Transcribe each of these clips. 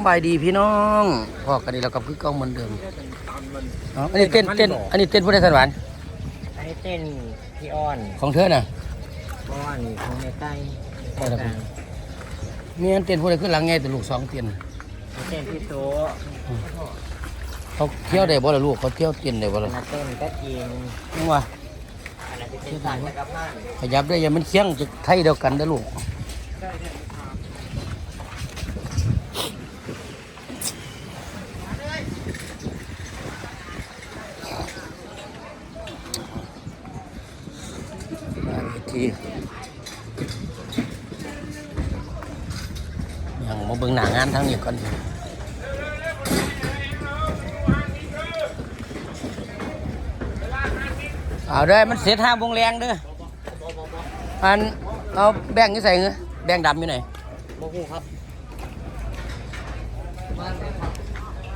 สบายดีพี่น้องพอกันนี่เรากับคือเก่าเหมือนเดิมอ๋ออันนี้เต้นเต้น อันนี้เต้นผู้ใดสันหวานอันนี้เต้นพี่อ้อนของเธอน่ะอ้อนของในใกล้ได้แล้วครับมีอันเต้นผู้ใดขึ้นหลังไงแต่ลูกสองเต้นเต้นพี่โต๊ะเขาเที่ยวได้บ่ล่ะลูกเขาเที่ยวเต้นได้บ่ล่ะมาเต้นก็กินนี่ว่าอันนั้นเป็นสารจักรพันธ์ขยับได้อยังมันเคียงจะไทยเดียวกันเด้อลูกมาเว ทียังมาเบิ่งหน้างานทั้งนี้ก่อนเอาเด้อมันเสร็จห้าโมงแรงเด้ออันเอาแบ่งนี่ใส่เงือแบ่งดำอยู่ไหนโมกูครับ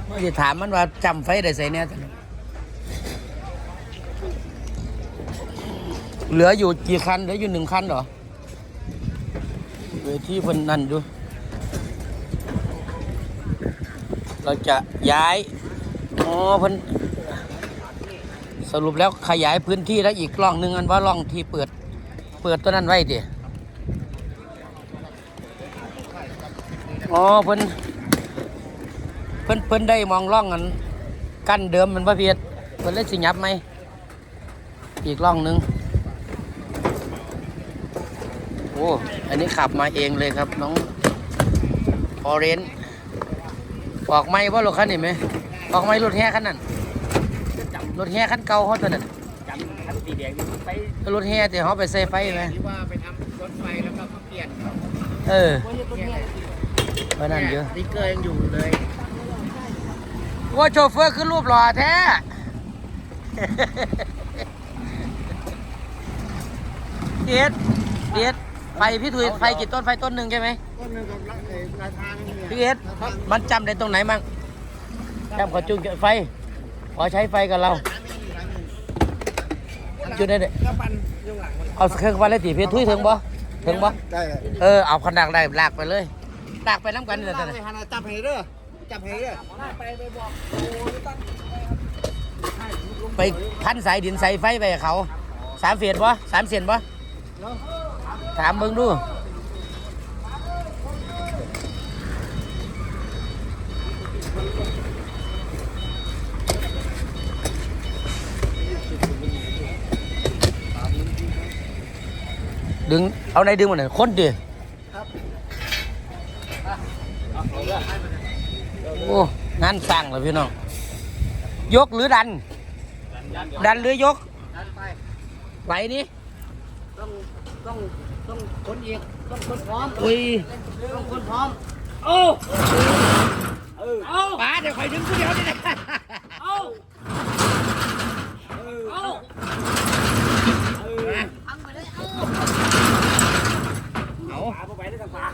เมื่อจะถามมันว่าจำไฟได้ใส่เนี่ย เหลืออยู่กี่คันเหลืออยู่หนึ่งคันเหรอเวทีเพิ่นนั่นดู เราจะย้ายอ๋อเพิ่นสรุปแล้วขยายพื้นที่แล้วอีกร่องหนึ่งอันว่าร่องที่เปิด เปิดตัวนั้นไว้ดิอ๋อเพิ่นเพิ่นเพิ่นได้มองร่องอันกั้นเดิมมันประเภทเพิ่นเลยสิยับไหมอีกร่องหนึ่งโอ้อันนี้ขับมาเองเลยครับ น้องออเรนออกไม่ว่ารถคันนี้ไหมออกไม่รถแห่คันนั้นรถแห่คันเก่าเขาตัวนั้นจำคันสีแดงไปรถแห่ที่เขาไปใส่ไฟไหมที่ว่าไปทำรถไฟแล้วก็เขาเปลี่ยนเออเพราะนั่นเยอะสติ๊กเกอร์ยังอยู่เลยว่าโชเฟอร์ขึ้นรูปหล่อแท้เอ็ดเอ็ด ไฟพี่ถุยไฟกี่ต้นไฟต้นหนึ่งใช่ไหมต้นนึงกับราคาเนี่ยพี่เอ็ดมันจำได้ตรงไหนมั่งจำขอจุงไฟ ขอใช้ไฟกับเรา จุดได้เด้ก็ปันยงหลังเอาเครื่องไฟเลยตีพี่ถุยถึงบ่ถึงบ่ได้เออเอาขนาดได้ลากไปเลยลากไปน้ำกันนี่แหละจัตบอนให้นี้ฮันจับให้เด้อจับให้เด้อไปไปบอกไปพันสายดินใส่ไฟไปให้เขาสามเฟียดบ่สามเสียนบ่ ถามเบิ่งดูดึง เอาไหนดึงมาหน่อยคนดิโอ้งานสร้างเลยพี่น้อง ยกหรือดัน ดันหรือยกดันไปไหวนี่ต้องต้อง ต้องคนอีกต้องคนพร้อมอุ้ยต้องคนพร้อมโอ้เออเอาป้าเดี๋ยวคอยดึงผู้เดียวนี่นะเอาเอาเอาปาไปได้ทางปา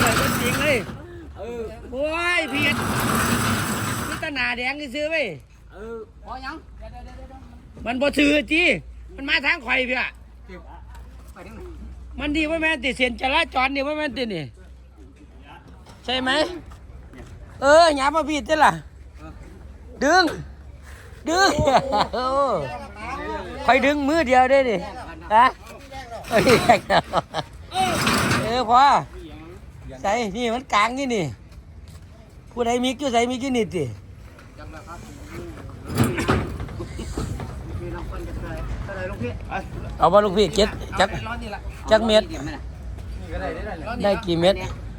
ใส่เป็นจริงเลยเออโอ้ยเพียดนี่ตาหนาแดงนี่ซื้อไว้ยเออพอยังมันบ่ซื้อจีมันมาทางข่อยเพี่ยไปทางไหน มันดีว่าแม่ติเสียนจราจรนี่ว่าแม่ตินี่ ใช่ไหม เออหยามาพีดจ้ะล่ะ ดึง ดึงคอยดึงมือเดียวได้ดิฮะเออพอใส่นี่มันกลางนี่นี่ ผู้ใดมีกิ้วใส่มีกิ้วนิดดิ คนจะเท่าไหร่เท่าไหร่ลูกพี่เอามาลูกพี่เจ็ดจักร้อนนี่ละจักเม็ดนี่ก็ได้ได้ได้ได้กี่เม็ด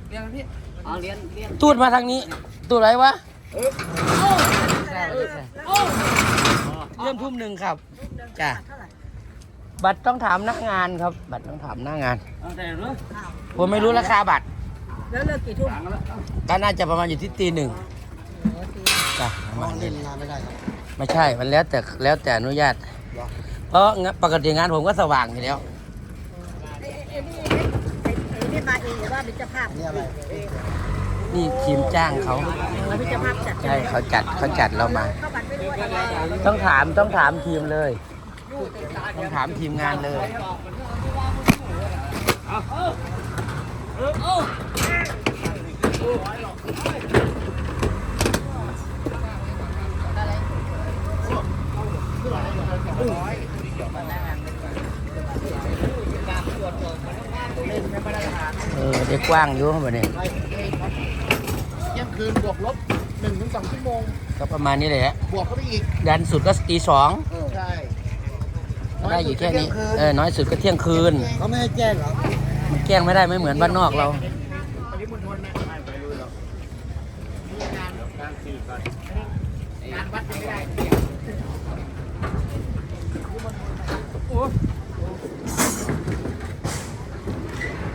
เรียนพี่เอาเรียนเรียนตูดมาทางนี้ ตูดอะไรวะเรื่องพุ่มหนึ่งครับจ้ะบัตรต้องถามหน้างานครับ บัตรต้องถามหน้างานเอาแต่เนาะผมไม่รู้ราคาบัตร แล้วเลิกกี่ทุ่มก็น่าจะประมาณอยู่ที่ตีหนึ่งจ้ะประมาณเล่นี้นงาน ไม่ได้ครับไม่ใช่ มันแล้วแต่แล้วแต่อนุญาต เพราะงานปกติงานผมก็สว่างอยู่แล้ว ไอ้ไอ้นี่ไอ้ไอ้นี่มาเองหรือว่าเป็นเจ้าภาพนี่อะไรนี่ทีมจ้างเขา เราเป็นเจ้าภาพจัดใช่เขาจัดเขาจัดเรามา เข้าบัตรไม่ด้วยต้องถามต้องถามทีมเลย ต้องถามทีมงานเลย เออเด็กกว้างอยู่แบบนี้เที่ยงคืนบวกลบหนึ่งถึงสองชั่วโมง ก็ประมาณนี้เลยฮะบวกเข้าไปอีกดันสุดก็ตีสองใช่ได้อยู่แค่นี้เออน้อยสุดก็เที่ยงคืนเขาไม่ให้แจ้งเหรอมันแกล้งไม่ได้ไม่เหมือนบ้านนอกเรา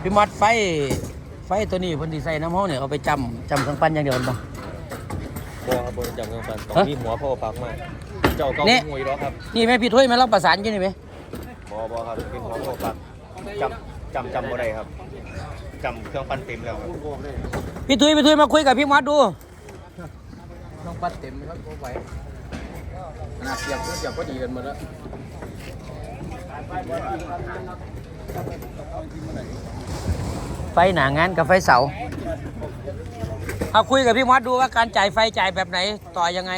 พี่มอดไฟ ไฟตัวนี้เพิ่นดีใส่น้ำห้องเนี่ยเอาไปจำจำทั้งปั้นอย่างเดียวมันบ่บอครับบนจำกันฟันต้องฮะ มีหัวพ่อปักมาเจ้าเก้านี่หวยแล้วครับนี่แม่พี่ถ้วยมารับประสานกันนี่ไหมบอบอครับเป็นหัวพ่อปักจำจำจำบ่ได้ครับจำเครื่องปั้นเต็มแล้วครับพี่ถ้วยพี่ถ้วยมาคุยกับพี่มอดดู ต้องปัดเต็มครับโอ้ไหวขนาดเสียบก็เสียบก็ดีกันหมดแล้ว ไฟหนางานกับไฟเสาเอาคุยกับพี่มอดดูว่าการจ่ายไฟจ่ายแบบไหนต่อยังไง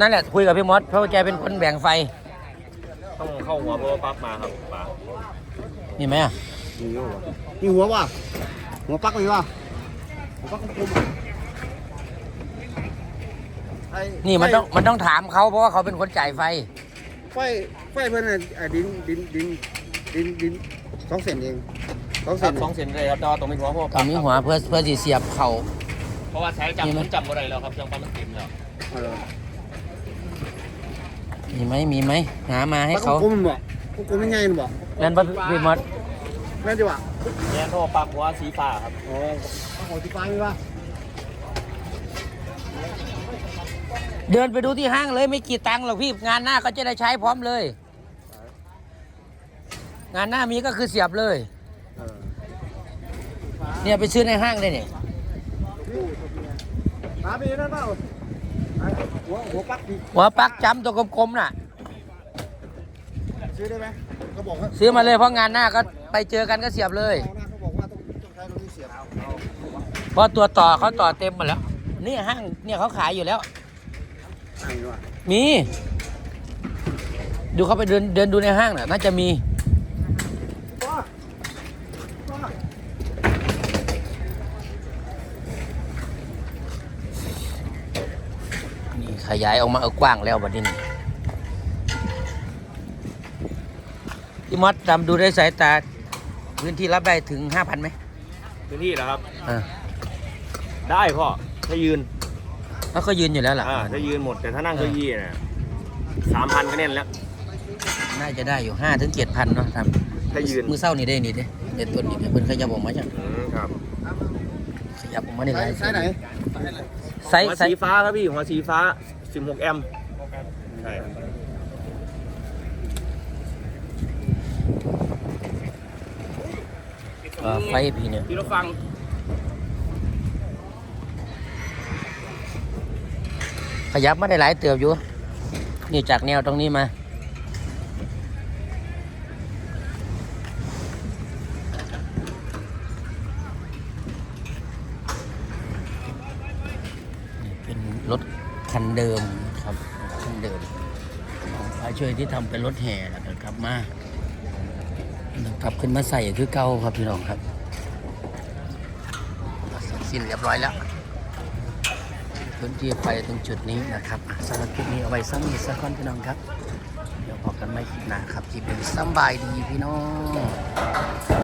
นั่นแหละคุยกับพี่มอดเพราะว่าแกเป็นคนแบ่งไฟต้องเข้าหัวพ่อปักมาครับป๋ามีไหมอะนี่หัวว่ะหัวปักมีว่ะหัวปักคมไอ้นี่มันต้องมันต้องถามเขาเพราะว่าเขาเป็นคนจ่ายไฟ ไฟไฟเพื่อนน่ะไอ้ดินดินดินดินดินสองเซนเองสองเซครันบสองเซนเลยครับแต่ว่าต้องมีหัวพ่อตอปันกนี้หัวเพื่อเพื่อสีเสียบเขาเพราะว่าใช้มีไหมจำมันจำบ่ได้แล้วครับเครื่องปั้นมันเต็มแล้วเออมีไหมมีไหมหามาให้เขาปักกลมๆบ่ปักกลมไม่ไงบ่นั่นปะพี่มอดแม่นดีว่ะแย่พ่อปักหัวสีฟ้าครับอ๋อปักหัวที่ฟ้ามีว่ะ เดินไปดูที่ห้างเลยไม่กี่ตังค์หรอกพี่งานหน้าก็จะได้ใช้พร้อมเลย งานหน้ามีก็คือเสียบเลย เนี่ยไปซื้อในห้างเลยเนี่ยหาไปนั่นเปล่าหัวหัวปักดิหัวปักจำตัวกลมๆน่ะ ซื้อได้ไหมเขาบอกว่าซื้อมาเลยเพราะงานหน้าก็ไปเจอกันก็เสียบเลยเอานะเขาบอกว่าต้องต้องใช้ตรงนี้เสียบเอาเพราะตัวต่อเขาต่อเต็มหมดแล้ว นี่ห้างเนี่ยเขาขายอยู่แล้ว ไอ้ว่ะมี ดูเขาไปเดินเดินดูในห้างน่ะ น่าจะมีนี่ขยายออกมาเออกว้างแล้วบัดนี้นี่พี่มอสจำดูด้วยสายตา พื้นที่รับได้ถึงห้าพันไหมพื้นที่นะครับ อ่าได้พ่อถ้ายืน แล้วก็ยืนอยู่แล้วล่ะอ่าถ้ายืนหมดแต่ถ้านั่งเก้าอี้เนี่ยสามพันก็แน่นแล้ว น่าจะได้อยู่ห้าถึงเจ็ดพันเนาะครับถ้ายืนมือเศร้านี่ได้นี่เด้เด็ดต้นนี่เด้เพิ่นขยับออกมาจ้ะอืมครับขยับออกมาได้หใช้ลายใช้ไหนไซหัวส์ไซสีส์ฟ้าครับพี่หัวสีฟ้า16แอมป์ใช่เอ่อไฟพี่เนี่ยพี่รถฟัง ขยับมาได้หลายเติบอยู่ นี่จากแนวตรงนี้มา เป็นรถคันเดิมครับคันเดิมของพาช่วยที่ทำเป็นรถแห่แล้วกลับมาขับขึ้นมาใส่คือเก่าครับพี่น้องครับ สิ้นเรียบร้อยแล้ว พื้นที่ไปตรงจุดนี้นะครับสำหรับคลิปนี้เอาไว้ซ้ำอีกสักคนพี่น้องครับ เดี๋ยวพอกันไม่คลิปหน้าครับที่เป็นสบายดีพี่น้อง